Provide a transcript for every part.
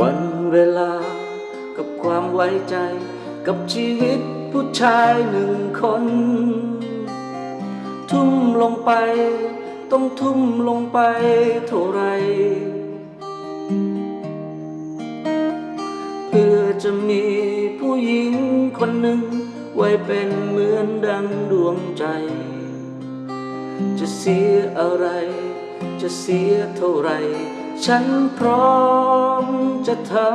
วันเวลากับความไว้ใจ กับชีวิตผู้ชายหนึ่งคน ทุ่มลงไป ต้องทุ่มลงไปเท่าไร เพื่อจะมีผู้หญิงคนหนึ่ง ไว้เป็นเหมือนดังดวงใจ จะเสียอะไร จะเสียเท่าไร ฉันพร้อมจะทำ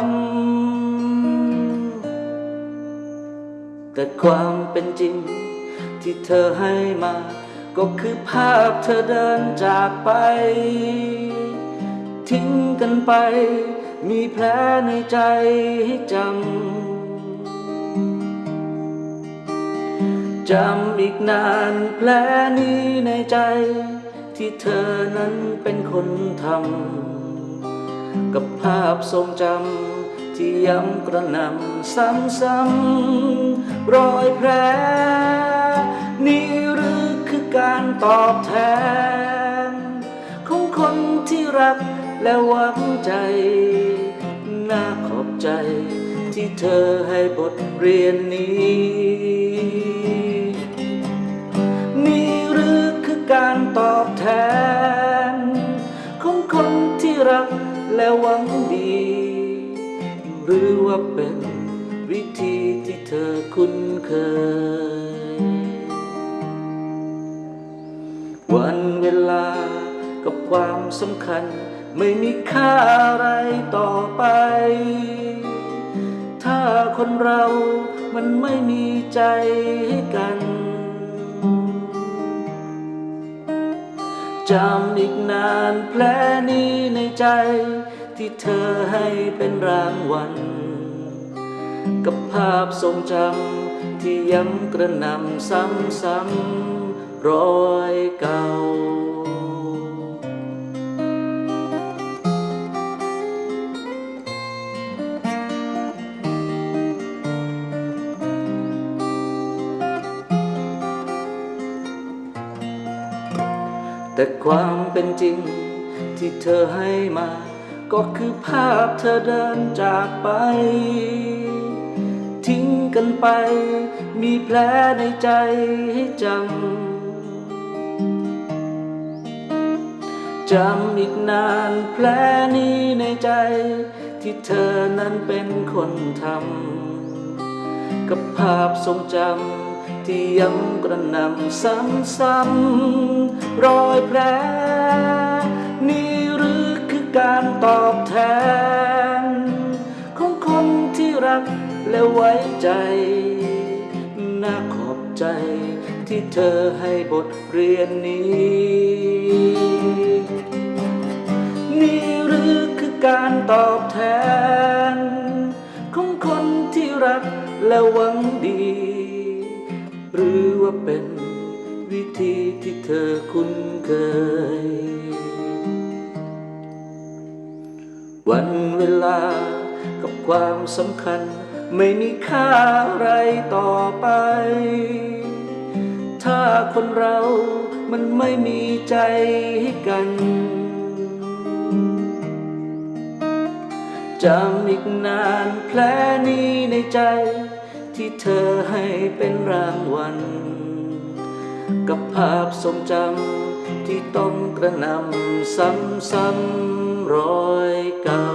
แต่ความเป็นจริงที่เธอให้มา ก็คือภาพเธอเดินจากไป ทิ้งกันไป มีแผลในใจให้จำ จำอีกนานแผลนี้ในใจที่เธอนั้นเป็นคนทำ กับภาพทรงจำที่ย้ำกระหนำซ้ำๆรอยแผลนี่หรือคือการตอบแทน ของคนที่รักและหวังใจ น่าขอบใจที่เธอให้บทเรียนนี้ หรือว่าเป็นวิธีที่เธอคุ้นเคย วันเวลากับความสำคัญ ไม่มีค่าอะไรต่อไป ถ้าคนเรามันไม่มีใจให้กันจำอีกนานแผลนี้ในใจ ที่เธอให้เป็นรางวัล กับภาพทรงจำที่ย้ำกระนำซ้ำๆรอยเก่าแต่ความเป็นจริงที่เธอให้มา ก็คือภาพเธอเดินจากไป ทิ้งกันไป มีแผลในใจให้จำจำอีกนานแผลนี้ในใจ ที่เธอนั้นเป็นคนทำกับภาพทรงจำที่ย้ำกระหนำซ้ำๆรอยแผล การตอบแทน ของคนที่รักและไว้ใจ น่าขอบใจที่เธอให้บทเรียนนี้ นี่หรือคือการตอบแทน ของคนที่รักและหวังดี หรือว่าเป็นวิธีที่เธอคุ้นเคย วันเวลากับความสำคัญ ไม่มีค่าอะไรต่อไป ถ้าคนเรามันไม่มีใจให้กันจำอีกนานแผลนี้ในใจ ที่เธอให้เป็นรางวัล กับภาพทรงจำที่ต้องกระนำซ้ำๆรอยเก่า